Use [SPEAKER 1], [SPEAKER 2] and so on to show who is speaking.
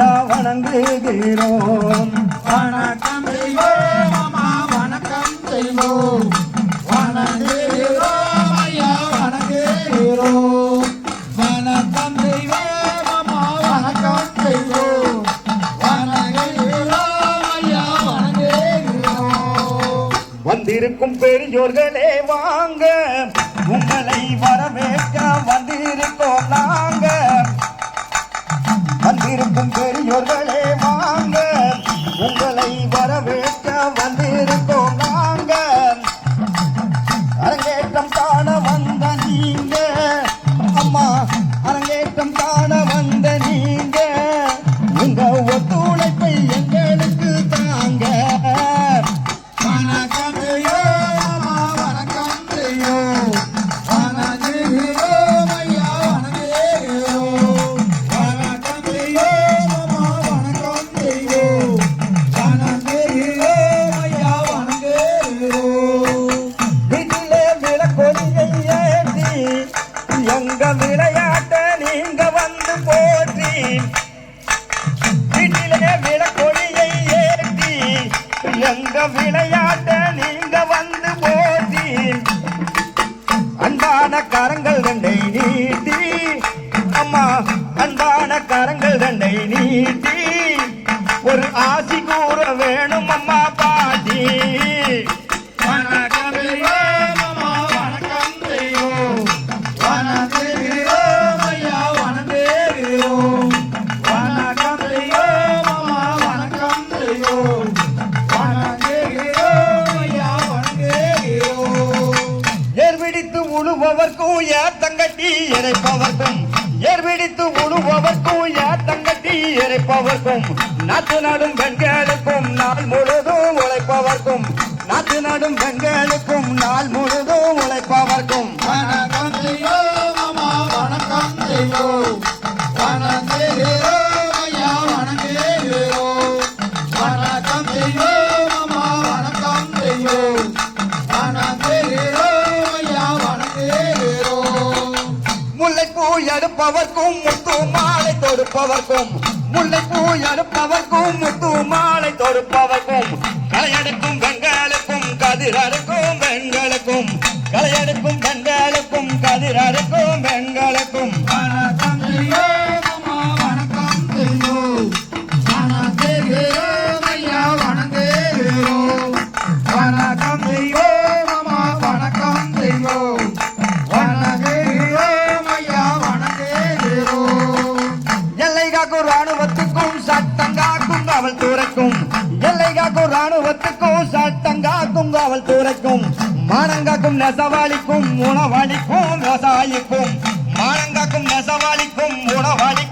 [SPEAKER 1] ஐயா வணங்குகிறோம்.
[SPEAKER 2] வணக்கம் அம்மா வணக்கம் செய்வோம் வணங்குகிறோம் ஐயா வணங்குகிறோம். வணக்கம் அம்மா வணக்கம் செய்வோம் வணங்குகிறோம் ஐயா வணங்குகிறோம்.
[SPEAKER 1] வந்திருக்கும் பெரியோர்களே வாங்க. உங்களை வரவேற்க எங்க விளையாட்ட நீங்க வந்து போதி அன்பான கரங்கள் ரெண்டை நீட்டி. அம்மா அன்பான கரங்கள் ரெண்டை நீட்டி. ஒரு ஆசி கூற வேணும் அம்மா உழுபவர்க்கும் ஏத்தங்கட்டி இறைப்பவர்க்கும். ஏர்பிடித்து உழுபவர்க்கும் ஏத்தங்கட்டி இறைப்பவர்க்கும். நாட்டு நாடும் பெண்களுக்கும் நாள் முழுதும் உழைப்பவர்க்கும். நாட்டு நாடும் பெண்களுக்கும் நாள் முழுதும் உழைப்பவர்க்கும்.
[SPEAKER 2] வணக்கம்.
[SPEAKER 1] எடுப்பவர்க்கும் முத்து மாலை தொடுப்பவர்க்கும். முல்லைப்பூ எடுப்பவர்க்கும் முத்து மாலை தொடுப்பவர்க்கும். களையெடுக்கும் பெண்களுக்கும் கதிரறுக்கும் பெண்களுக்கும். களையெடுக்கும் பெண்களுக்கும் கதிரறுக்கும் பெண்களுக்கும். காக்கும் ராணுவத்துக்கும் சட்டம் காக்கும் காவல்துறைக்கும் எல்லை காக்கும் ராணுவத்துக்கும் சட்டம் காக்கும் காவல்துறைக்கும் மானங்காக்கும் நெசவாளிக்கும் உணவளிக்கும் விவசாயிக்கும். மானங்காக்கும் நெசவாளிக்கும் உணவளிக்கும்.